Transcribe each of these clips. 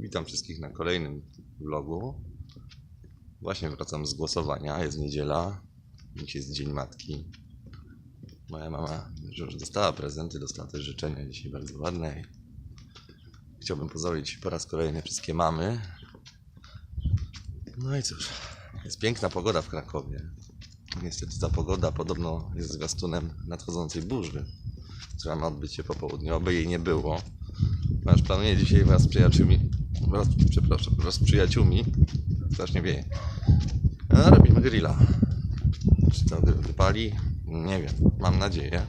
Witam wszystkich na kolejnym vlogu. Właśnie wracam z głosowania. Jest niedziela. Dziś jest Dzień Matki. Moja mama już dostała prezenty, dostała też życzenia dzisiaj bardzo ładne. Chciałbym pozdrowić po raz kolejny wszystkie mamy. No i cóż, jest piękna pogoda w Krakowie. Niestety ta pogoda podobno jest zwiastunem nadchodzącej burzy, która ma odbyć się po południu, oby jej nie było. Nasz planuję dzisiaj wraz z przyjaciółmi, wraz, przepraszam, wraz z przyjaciółmi, strasznie wieje, a robimy grilla. Czy to wypali? Nie wiem, mam nadzieję.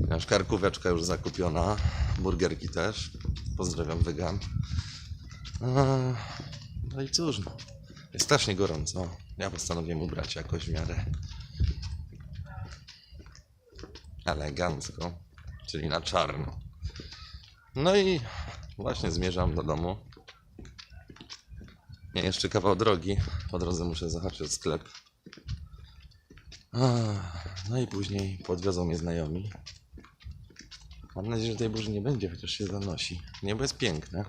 Ponieważ karkóweczka już zakupiona, burgerki też. Pozdrawiam wegan. A, No i cóż, no. jest strasznie gorąco. Ja postanowiłem ubrać jakoś w miarę elegancko, czyli na czarno. No i właśnie zmierzam do domu. Nie, jeszcze kawał drogi. Po drodze muszę zahaczyć sklep. No i później podwiozą mnie znajomi. Mam nadzieję, że tej burzy nie będzie, chociaż się zanosi. Niebo jest piękne.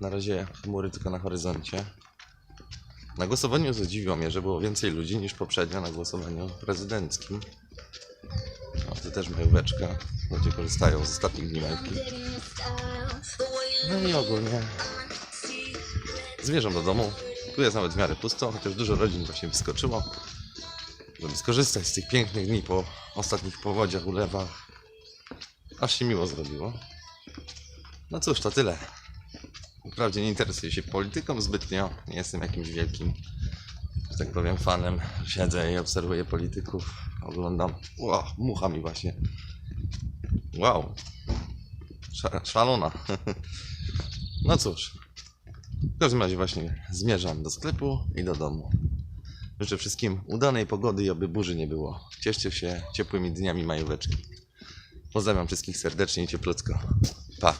Na razie chmury tylko na horyzoncie. Na głosowaniu zadziwiło mnie, że było więcej ludzi niż poprzednio na głosowaniu prezydenckim. O, tu też majóweczka. Ludzie korzystają z ostatnich dni majówki. No i ogólnie zmierzam do domu. Tu jest nawet w miarę pusto, chociaż dużo rodzin właśnie wyskoczyło, żeby skorzystać z tych pięknych dni po ostatnich powodziach, ulewach. Aż się miło zrobiło. No cóż, to tyle. Wprawdzie nie interesuję się polityką zbytnio, nie jestem jakimś wielkim, że tak powiem, fanem. Siedzę i obserwuję polityków, oglądam. Wow, mucha mi właśnie. Wow, szalona. No cóż, w każdym razie właśnie zmierzam do sklepu i do domu. Życzę wszystkim udanej pogody i oby burzy nie było. Cieszcie się ciepłymi dniami majóweczki. Pozdrawiam wszystkich serdecznie i cieplutko. Pa!